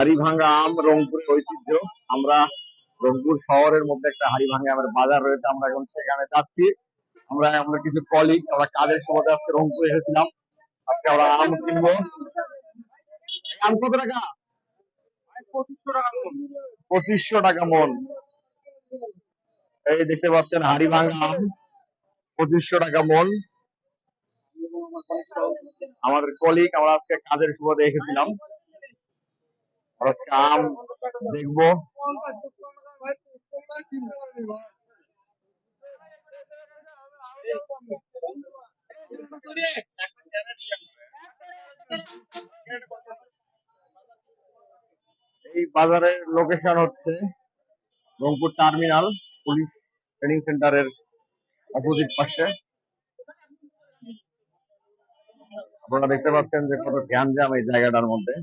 হাড়িভাঙ্গা আম রংপুরের ঐতিহ্য। আমরা রংপুর শহরের মধ্যে একটা হাড়িভাঙ্গা আমের বাজার রয়েছে আমরা এখন সেখানে যাচ্ছি। আমরা আমরা কিছু কলিগ আমরা কাজের সময় আজকে রংপুর এসেছিলাম। আজকে আমরা আম কিনবো। আম কত টাকা? পঁচিশশো টাকা মন। পঁচিশশো টাকা মন। এই দেখতে পাচ্ছেন হাড়িভাঙ্গা আম পঁচিশশো টাকা মন। আমাদের কলিগ আমরা আজকে কাজের সুবাদে এসেছিলাম। আম দেখব। এই বাজারের লোকেশন হচ্ছে রংপুর টার্মিনাল পুলিশ ট্রেনিং সেন্টারের অপোজিট পাশে। আপনারা দেখতে পাচ্ছেন যে কত গ্যাঞ্জাম এই জায়গাটার মধ্যে।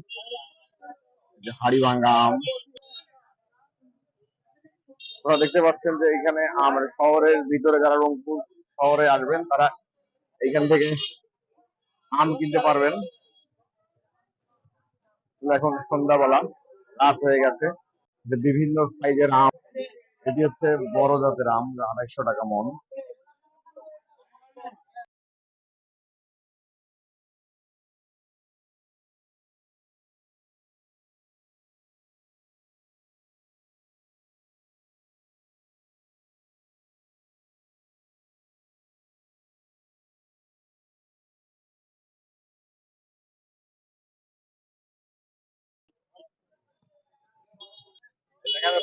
যে হাড়িভাঙ্গা আম আপনারা দেখতে পাচ্ছেন যে এখানে আম মানে শহরের ভিতরে যারা রংপুর শহরে আসবেন, তারা এইখান থেকে আম কিনতে পারবেন। এখন সন্ধ্যাবেলা, রাত হয়ে গেছে। যে বিভিন্ন সাইজের আম, এটি হচ্ছে বড় জাতের আম, আড়াইশো টাকা মন।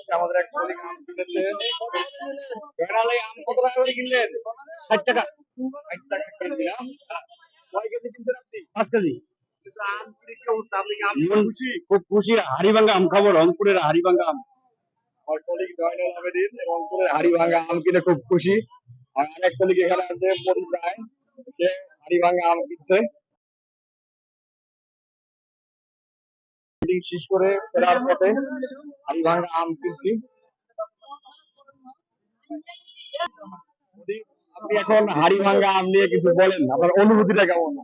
যাচ্ছে আমাদের এক কলিগ আম কিনেছে। বেড়ালে আম কত টাকা করে কিনলেন? ষাট টাকা। ষাট টাকা কেজি না কয় কেজি কিনছেন আপনি? পাঁচ কেজি। আম কিনে কি অবস্থা? আপনি কি আম কিনে খুশি? খুব খুশি। হাড়িভাঙ্গা আম খাব রংপুরের হাড়িভাঙ্গা আম। আমার কলিগ জয়নুল আবেদিন এবং হাড়িভাঙ্গা আম কিনে খুব খুশি। আর আরেক কলিগ এখানে আছে সে হাড়িভাঙ্গা আম কিনছে। মিটিং শেষ করে ফেরার পথে আম কিনছি। আপনি এখন হাড়িভাঙ্গা আম নিয়ে কিছু বলেন আপনার অনুভূতিটা কেমন?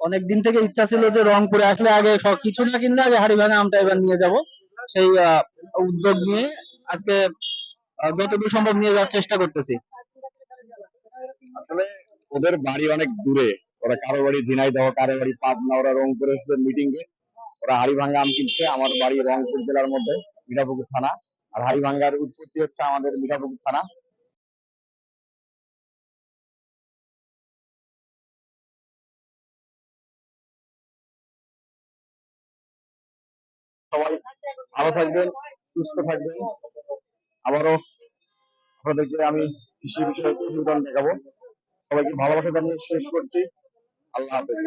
অনেক থেকে ইচ্ছা ছিল যে রংপুরে আসলে আগে সব কিছু না কিনলে আগে হাড়িভাঙ্গা আমটা এবার নিয়ে যাব। সেই উদ্যোগ নিয়ে আজকে যতদূর সম্ভব নিয়ে যাওয়ার চেষ্টা করতেছি। আসলে ওদের বাড়ি অনেক দূরে। ওরা কারও বাড়ি ঝিনাইদহ কারও বাড়ি পাবনা ওরা রংপুরে মিটিং এ ওরা হাড়িভাঙ্গা আম কিনছে আমার বাড়ি রংপুর জেলার মধ্যে, মিঠাপুকুর থানা। আর হাড়িভাঙ্গার উৎপত্তি হচ্ছে আমাদের মিঠাপুকুর থানা। সবাই ভালো থাকবেন, সুস্থ থাকবেন। আবারও আপনাদেরকে আমি কৃষি বিষয়ে দেখাবো। সবাইকে ভালোবাসা জানিয়ে শেষ করছি। আল্লাহ হাফেজ।